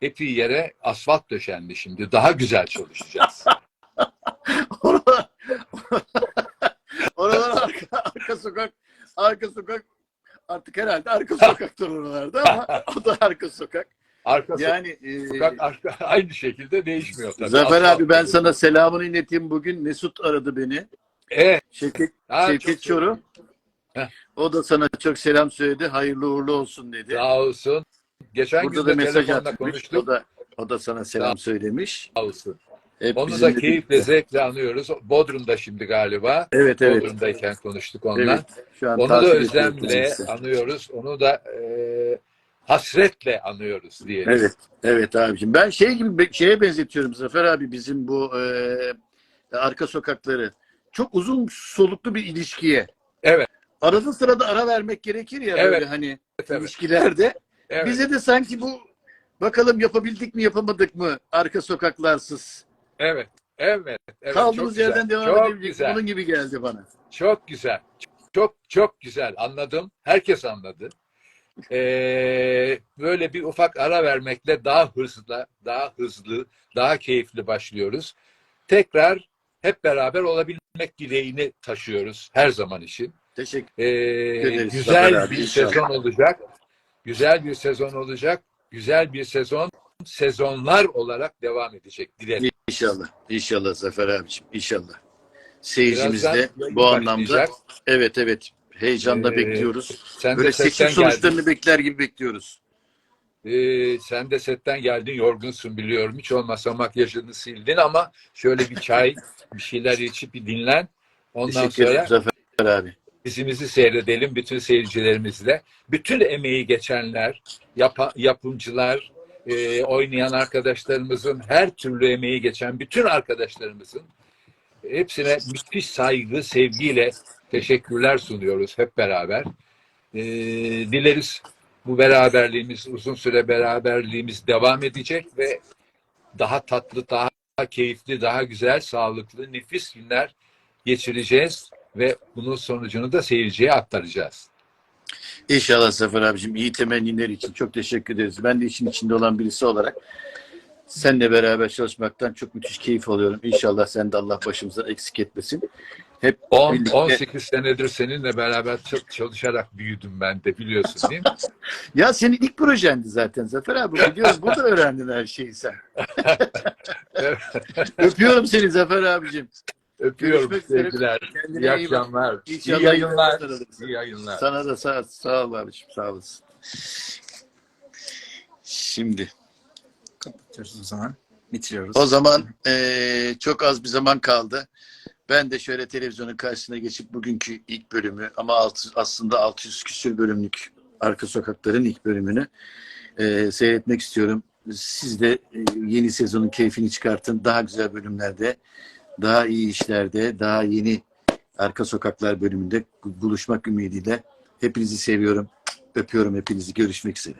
epey yere asfalt döşendi şimdi. Daha güzel çalışacağız. Oralar, oralar arka, arka sokak, arka sokak artık herhalde arka sokaktır oralarda ama o da arka sokak. Arka Yani e, sokak arka, aynı şekilde değişmiyor tabii. Zafer Asfalt abi ben döşendi. sana selamını ileteyim bugün. Mesut aradı beni. Evet. Şevket, Ha, Şevket Çorum. Heh. O da sana çok selam söyledi. Hayırlı uğurlu olsun dedi. Sağ olsun. Geçen Burada gün da de mesaj telefonla atmış. konuştuk. O da, o da sana selam söylemiş. Sağ olsun. Hep Onu da keyifle, zevkle anıyoruz. Bodrum'da şimdi galiba. Evet evet. Bodrum'dayken konuştuk onunla. evet. Şu an Onu da özlemle anıyoruz. Onu da e, hasretle anıyoruz diyelim. Evet. Evet abicim. Ben şey gibi şeye benzetiyorum Zafer abi bizim bu e, arka sokakları. Çok uzun soluklu bir ilişkiye. Evet. Arada sırada ara vermek gerekir ya Evet. böyle hani Evet. ilişkilerde. Evet. Bize de sanki bu bakalım yapabildik mi yapamadık mı arka sokaklarsız. Evet. Evet. evet. Kaldığımız Çok yerden güzel. devam Çok edebildik. güzel. Bunun gibi geldi bana. Çok güzel. Çok çok güzel. Anladım. Herkes anladı. Ee, böyle bir ufak ara vermekle daha hızlı, daha hızlı, daha keyifli başlıyoruz. Tekrar hep beraber olabilmek dileğini taşıyoruz her zaman için. Teşekkür Ee, ederiz güzel Zafer abi, bir inşallah. sezon olacak. Güzel bir sezon olacak. Güzel bir sezon sezonlar olarak devam edecek dilerim. İnşallah. İnşallah Zafer abiciğim. İnşallah. Seyircimiz de bu anlamda başlayacak. evet evet heyecanla Ee, bekliyoruz. Sen Böyle seçim setten sonuçlarını bekler gibi bekliyoruz. Ee, sen de setten geldin, yorgunsun biliyorum. Hiç olmazsa makyajını sildin ama şöyle bir çay, bir şeyler içip bir dinlen. Ondan Teşekkür ederim sonra Zafer abi. Dizimizi seyredelim bütün seyircilerimizle. Bütün emeği geçenler, yapa- yapımcılar, e, oynayan arkadaşlarımızın, her türlü emeği geçen bütün arkadaşlarımızın hepsine müthiş saygı, sevgiyle teşekkürler sunuyoruz hep beraber. E, dileriz bu beraberliğimiz, uzun süre beraberliğimiz devam edecek ve daha tatlı, daha keyifli, daha güzel, sağlıklı, nefis günler geçireceğiz ve bunun sonucunu da seyirciye aktaracağız. İnşallah Zafer abicim iyi temenniler için çok teşekkür ederiz. Ben de işin içinde olan birisi olarak seninle beraber çalışmaktan çok müthiş keyif alıyorum. İnşallah sen de Allah başımızdan eksik etmesin. Hep 10, birlikte- 18 senedir seninle beraber ç- çalışarak büyüdüm ben de biliyorsun değil mi? Ya senin ilk projendi zaten Zafer abi. Biliyoruz burada öğrendin her şeyi sen. Öpüyorum seni Zafer abicim. Öpüyorum Görüşmek üzere. sevgiler. Kendine İyi iyi bak. akşamlar. İnşallah İyi yayınlar. yayınlar. İyi yayınlar. Sana da sağ, sağ ol abiciğim sağ olasın. Şimdi Kapatıyoruz o zaman. Bitiriyoruz. o zaman eee, çok az bir zaman kaldı. Ben de şöyle televizyonun karşısına geçip bugünkü ilk bölümü ama altı- aslında 600 küsür bölümlük Arka Sokakların ilk bölümünü eee, seyretmek istiyorum. Siz de eee, yeni sezonun keyfini çıkartın. Daha güzel bölümlerde, daha iyi işlerde, daha yeni Arka Sokaklar bölümünde buluşmak ümidiyle. Hepinizi seviyorum. Öpüyorum hepinizi. Görüşmek üzere.